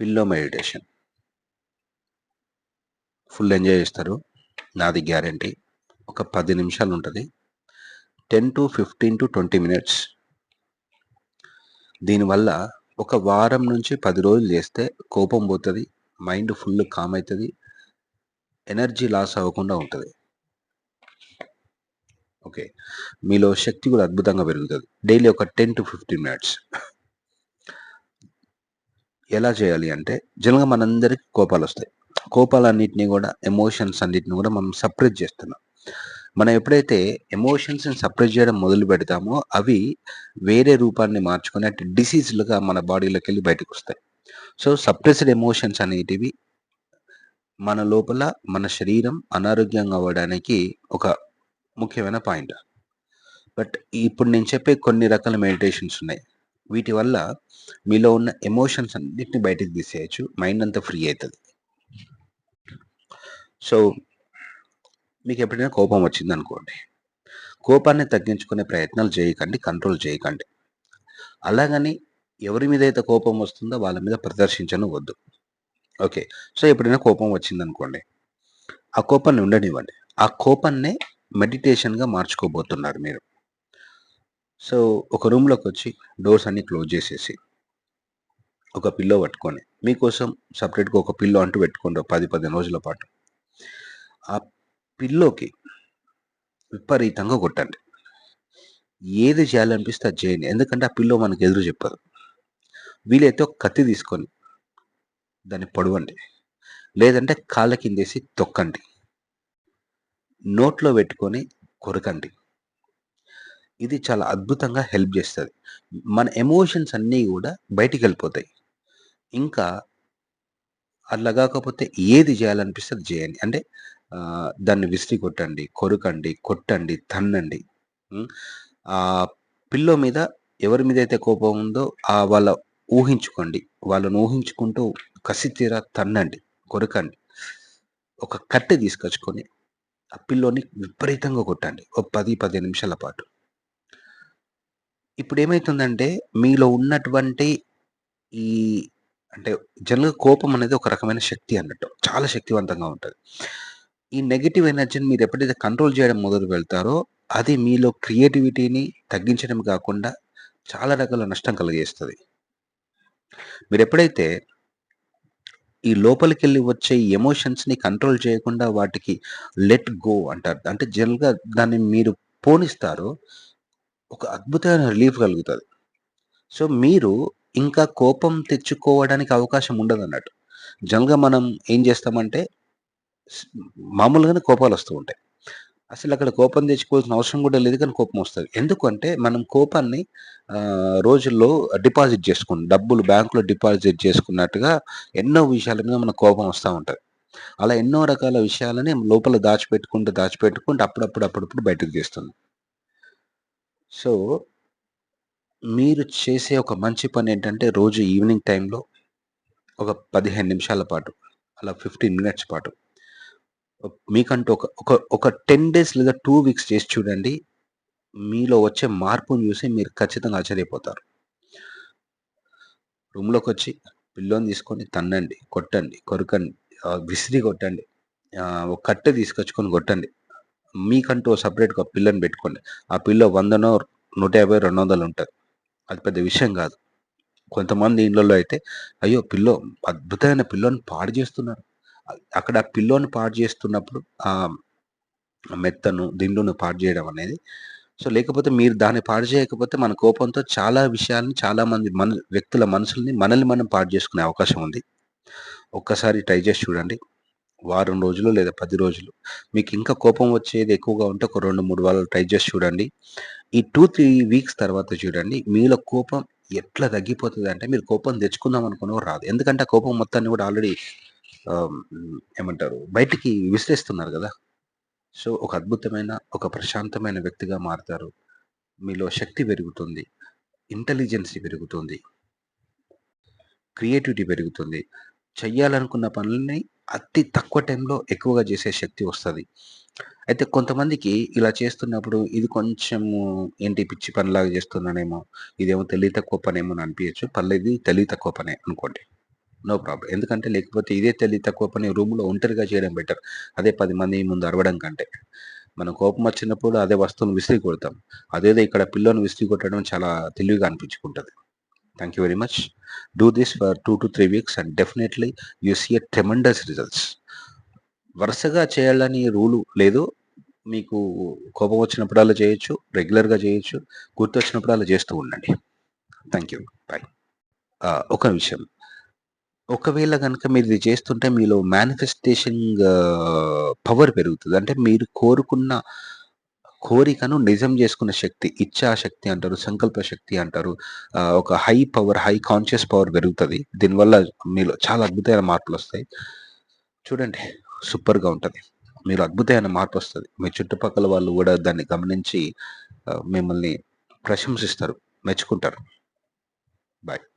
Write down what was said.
Pillow meditation. Full enjoy చేస్తారు. నాది guarantee. ఒక పది నిమిషాలు ఉంటుంది ten to fifteen to twenty minutes. దీనివల్ల ఒక వారం నుంచి పది రోజులు చేస్తే కోపం పోతుంది మైండ్ ఫుల్ కామ్ అవుతుంది ఎనర్జీ లాస్ అవ్వకుండా ఉంటుంది ఓకే. మీలో శక్తి కూడా అద్భుతంగా పెరుగుతుంది డైలీ ఒక 10-15 మినిట్స్. ఎలా చేయాలి అంటే జనరల్‌గా మనందరికీ కోపాలు వస్తాయి కోపాలన్నింటినీ కూడా ఎమోషన్స్ అన్నిటిని కూడా మనం సపరేట్ చేస్తున్నాం. మనం ఎప్పుడైతే ఎమోషన్స్‌ని సపరేట్ చేయడం మొదలు పెడతామో అవి వేరే రూపాన్ని మార్చుకొని అంటే డిసీజ్‌లుగా మన బాడీలోకి వెళ్ళి బయటకొస్తాయి. సో, సప్రెస్డ్ ఎమోషన్స్ అనేటివి మన లోపల మన శరీరం అనారోగ్యంగా అవ్వడానికి ఒక ముఖ్యమైన పాయింట్. బట్ ఇప్పుడు నేను చెప్పే కొన్ని రకాల మెడిటేషన్స్ ఉన్నాయి. వీటి వల్ల మీలో ఉన్న ఎమోషన్స్ అన్నిటిని బయటకు తీసేయొచ్చు. మైండ్ అంతా ఫ్రీ అవుతుంది సో, మీకు ఎప్పుడైనా కోపం వచ్చింది అనుకోండి కోపాన్ని తగ్గించుకునే ప్రయత్నాలు చేయకండి. కంట్రోల్ చేయకండి. అలాగని ఎవరి మీద అయితే కోపం వస్తుందో వాళ్ళ మీద ప్రదర్శించను వద్దు. ఓకే. సో, ఎప్పుడైనా కోపం వచ్చింది అనుకోండి ఆ కోపాన్ని ఉండనివ్వండి. ఆ కోపాన్నే మెడిటేషన్‌గా మార్చుకోబోతున్నారు మీరు. సో, ఒక రూమ్లోకి వచ్చి డోర్స్ అన్నీ క్లోజ్ చేసేసి ఒక పిల్లో పట్టుకొని మీకోసం సపరేట్గా ఒక పిల్లో అంటూ పెట్టుకోండి. ఒక 10, 15 రోజుల పాటు. ఆ పిల్లోకి విపరీతంగా కొట్టండి. ఏది చేయాలనిపిస్తే అది చేయండి. ఎందుకంటే ఆ పిల్లో మనకు ఎదురు చెప్పదు. వీలైతే ఒక కత్తి తీసుకొని దాన్ని పొడవండి. లేదంటే కాళ్ళ కిందేసి తొక్కండి. నోట్లో పెట్టుకొని కొరకండి. ఇది చాలా అద్భుతంగా హెల్ప్ చేస్తుంది మన ఎమోషన్స్ అన్నీ కూడా బయటికి వెళ్ళిపోతాయి ఇంకా అట్లా కాకపోతే ఏది చేయాలనిపిస్తే అది చేయండి. అంటే దాన్ని విసిరి కొట్టండి, కొరకండి, కొట్టండి, తన్నండి. ఆ పిల్లో మీద ఎవరి మీద అయితే కోపం ఉందో ఆ వాళ్ళ ఊహించుకోండి. వాళ్ళని ఊహించుకుంటూ కసితీరా తన్నండి, కొరకండి. ఒక కట్టె తీసుకొచ్చుకొని ఆ పిల్లోని విపరీతంగా కొట్టండి. ఓ 10, 15 నిమిషాల పాటు. ఇప్పుడు ఏమైతుందంటే మీలో ఉన్నటువంటి ఈ అంటే జనరల్‌గా కోపం అనేది ఒక రకమైన శక్తి అన్నట్టు. చాలా శక్తివంతంగా ఉంటది. ఈ నెగెటివ్ ఎనర్జీని మీరు ఎప్పుడైతే కంట్రోల్ చేయడం మొదలు పెడతారో అది మీలో క్రియేటివిటీని తగ్గించడం కాకుండా చాలా రకాల నష్టం కలుగజేస్తది. మీరెప్పుడైతే ఈ లోపలికెళ్ళి వచ్చే ఎమోషన్స్‌ని కంట్రోల్ చేయకుండా వాటికి లెట్ గో అంటారు. అంటే జనరల్‌గా దాన్ని మీరు పోనిస్తారో ఒక అద్భుతమైన రిలీఫ్ కలుగుతుంది. సో, మీరు ఇంకా కోపం తెచ్చుకోవడానికి అవకాశం ఉండదన్నట్టు. జనరల్‌గా మనం ఏం చేస్తామంటే మామూలుగానే కోపాలు వస్తూ ఉంటాయి. అసలు అక్కడ కోపం తెచ్చుకోవాల్సిన అవసరం కూడా లేదు కానీ కోపం వస్తుంది. ఎందుకంటే మనం కోపాన్ని రోజుల్లో డిపాజిట్ చేసుకుని డబ్బులు బ్యాంకులో డిపాజిట్ చేసుకున్నట్టుగా ఎన్నో విషయాల మీద మనకు కోపం వస్తూ ఉంటుంది. అలా ఎన్నో రకాల విషయాలని లోపల దాచిపెట్టుకుంటూ, దాచిపెట్టుకుంటూ అప్పుడప్పుడు, అప్పుడప్పుడు బయటకు తీస్తుంది సో మీరు చేసే ఒక మంచి పనేంటంటే రోజు ఈవినింగ్ టైంలో ఒక 15 నిమిషాల పాటు, అలా 15 మినిట్స్ పాటు ఒక్ మీకంటూ ఒక ఒక ఒక 10 డేస్ లేదా 2 వీక్స్ చేసి చూడండి. మీలో వచ్చే మార్పుని చూసి మీరు ఖచ్చితంగా ఆశ్చర్యపోతారు. రూమ్‌లోకొచ్చి పిల్లోని తీసుకొని తన్నండి, కొట్టండి, కొరకండి, ఆహ్, విసిరి కొట్టండి. ఆహ్, ఒక కట్టె తీసుకొచ్చుకొని కొట్టండి. మీకంటూ సపరేట్గా పిల్లని పెట్టుకోండి. ఆ పిల్లో 100నో, 150, 200 ఉంటది. అది పెద్ద విషయం కాదు. కొంతమంది ఇండ్లలో అయితే అయ్యో! పిల్లో అద్భుతమైన పిల్లోని పాడు చేస్తున్నారు. అక్కడ ఆ పిల్లోని పాడు చేస్తున్నప్పుడు ఆ మెత్తను, దిండును పాడు చేయడం అనేది సో, లేకపోతే మీరు దాన్ని పాడు చేయకపోతే మన కోపంతో చాలా విషయాల్ని చాలామంది మన వ్యక్తుల మనసుల్ని మనల్ని మనం పాడు చేసుకునే అవకాశం ఉంది. ఒక్కసారి ట్రై చేసి చూడండి. వారం రోజులు లేదా పది రోజులు. మీకు ఇంకా కోపం వచ్చేది ఎక్కువగా ఉంటే ఒక 2, 3 వారాలు ట్రై చేసి చూడండి. ఈ 2, 3 వీక్స్ తర్వాత చూడండి మీలో కోపం ఎట్లా తగ్గిపోతుంది అంటే మీరు కోపం తెచ్చుకుందాం అనుకున్నా రాదు. ఎందుకంటే ఆ కోపం మొత్తాన్ని కూడా ఆల్రెడీ ఏమంటారు బయటికి విసిరేస్తున్నారు కదా సో, ఒక అద్భుతమైన, ఒక ప్రశాంతమైన వ్యక్తిగా మారుతారు. మీలో శక్తి పెరుగుతుంది. ఇంటెలిజెన్సీ పెరుగుతుంది. క్రియేటివిటీ పెరుగుతుంది. చెయ్యాలనుకున్న పనుల్ని అతి తక్కువ టైంలో ఎక్కువగా చేసే శక్తి వస్తుంది అయితే కొంతమందికి ఇలా చేస్తున్నప్పుడు ఇది కొంచెము ఏంటి పిచ్చి పనిలాగా చేస్తున్నానేమో, ఇదేమో తెలివి తక్కువ పనేమో అని అనిపించచ్చు పర్లేదు తెలివి తక్కువ పనే అనుకోండి. No problem. ఎందుకంటే లేకపోతే ఇదే తెలివి తక్కువ పని రూమ్‌లో ఒంటరిగా చేయడం బెటర్. అదే పది మంది ముందు అరవడం కంటే. మనం కోపం వచ్చినప్పుడు అదే వస్తువును విసిరి కొడతాం. అదేదో ఇక్కడ పిల్లోని విసిరి కొట్టడం చాలా తెలివిగా అనిపించుకుంటుంది thank you very much. Do this for 2-3 weeks and definitely you see a tremendous results. వరుసగా చేయాలని రూలు లేదు. మీకు కోపం వచ్చినప్పుడల్లా చేయొచ్చు. రెగ్యులర్‌గా చేయొచ్చు. గుర్తొచ్చినప్పుడల్లా చేస్తూ ఉండండి. Thank you. బాయ్. ఒక విషయం. ఒకవేళ కనుక మీరు ఇది చేస్తుంటే మీలో మేనిఫెస్టేషన్ పవర్ పెరుగుతుంది అంటే మీరు కోరుకున్న కోరికను నిజం చేసుకునే శక్తి, ఇచ్ఛాశక్తి అంటారు, సంకల్ప శక్తి అంటారు. ఒక high power, high conscious power పెరుగుతుంది దీనివల్ల మీలో చాలా అద్భుతమైన మార్పులు వస్తాయి చూడండి సూపర్‌గా ఉంటుంది మీరు అద్భుతమైన మార్పు వస్తుంది మీ చుట్టుపక్కల వాళ్ళు కూడా దాన్ని గమనించి మిమ్మల్ని ప్రశంసిస్తారు. మెచ్చుకుంటారు. బాయ్.